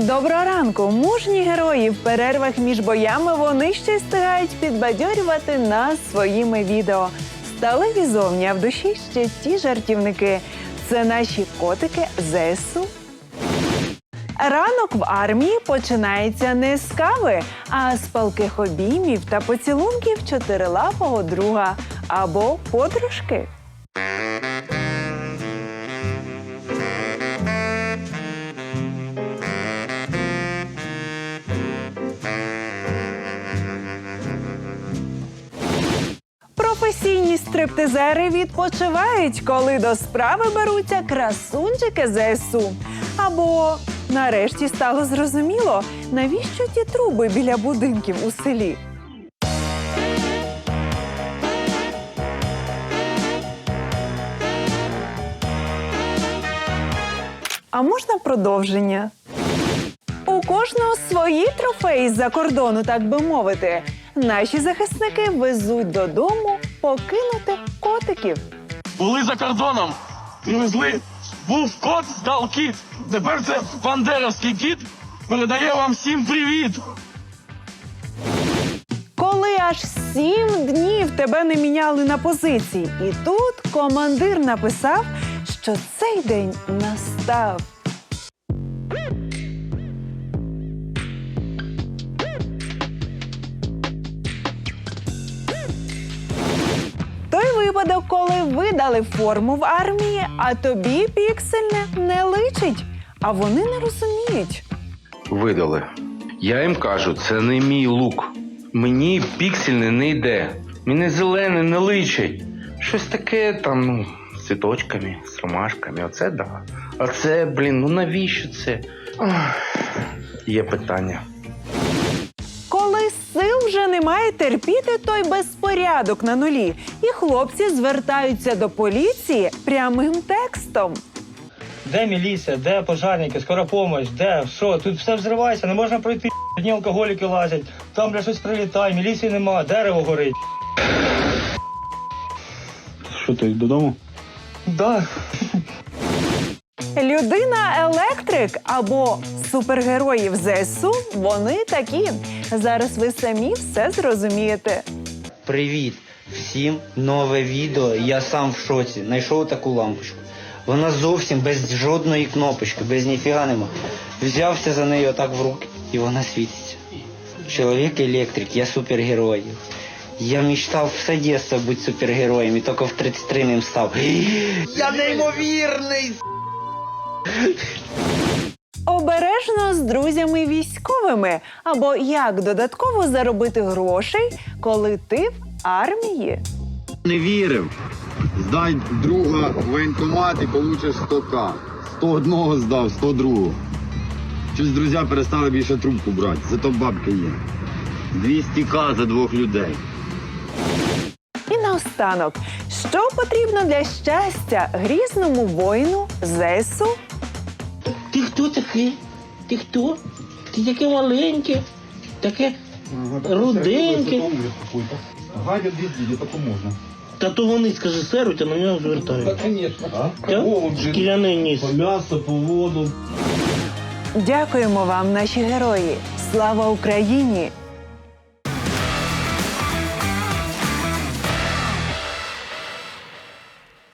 Доброго ранку! Мужні герої в перервах між боями вони ще й встигають підбадьорювати нас своїми відео. Сталеві зовні, а в душі ще ті жартівники. Це наші котики ЗСУ. Ранок в армії починається не з кави, а з палких обіймів та поцілунків чотирилапого друга або подружки. Професійні стриптизери відпочивають, коли до справи беруться красунчики ЗСУ. Або нарешті стало зрозуміло, навіщо ті труби біля будинків у селі. А можна продовження? У кожного свої трофеї з-за кордону, так би мовити. Наші захисники везуть додому покинутих котиків. Були за кордоном, привезли, був кот, здав кіт. Тепер це бандеровський кіт. Передає вам всім привіт. Коли аж сім днів тебе не міняли на позиції. І тут командир написав, що цей день настав. Випадок, коли видали форму в армії, а тобі піксельне не личить. А вони не розуміють. Видали. Я їм кажу, це не мій лук. Мені піксельний не йде. Мені зелений не личить. Щось таке там, ну, з цвіточками, з ромашками. Оце да. А це, блін, ну навіщо це? Ах, є питання. Сил вже немає терпіти той безпорядок на нулі, і хлопці звертаються до поліції прямим текстом. Де міліція, де пожарники, скора помощь, де що? Тут все взривається, не можна пройти. Одні алкоголіки лазять, там бля щось прилітає, міліції нема, дерево горить. Що ти додому? Да. Людина-електрик або супергероїв ЗСУ вони такі. Зараз ви самі все зрозумієте. Привіт! Всім нове відео. Я сам в шоці. Знайшов таку лампочку. Вона зовсім без жодної кнопочки, без ніфіга нема. Взявся за неї отак в руки, і вона світиться. Чоловік електрик, я супергерой. Я мечтав все дитинство бути супергероєм і тільки в 33 ним став. Я неймовірний! Обережно з друзями військовими, або як додатково заробити грошей, коли ти в армії. Не вірив. Здай друга в воєнкомат і получиш 100к. 101 здав, 102. Щось друзі перестали більше трубку брати, зато бабки є. 200к за двох людей. І наостанок, що потрібно для щастя грізному воїну ЗСУ? Ти? Ти хто? Ти таке маленьке, таке руденьке. Гадя діді, тако можна. Та то вони, скажи, серуть, а на нього звертають. звісно. Так? Ніс. По м'ясо, по воду. Дякуємо вам, наші герої! Слава Україні!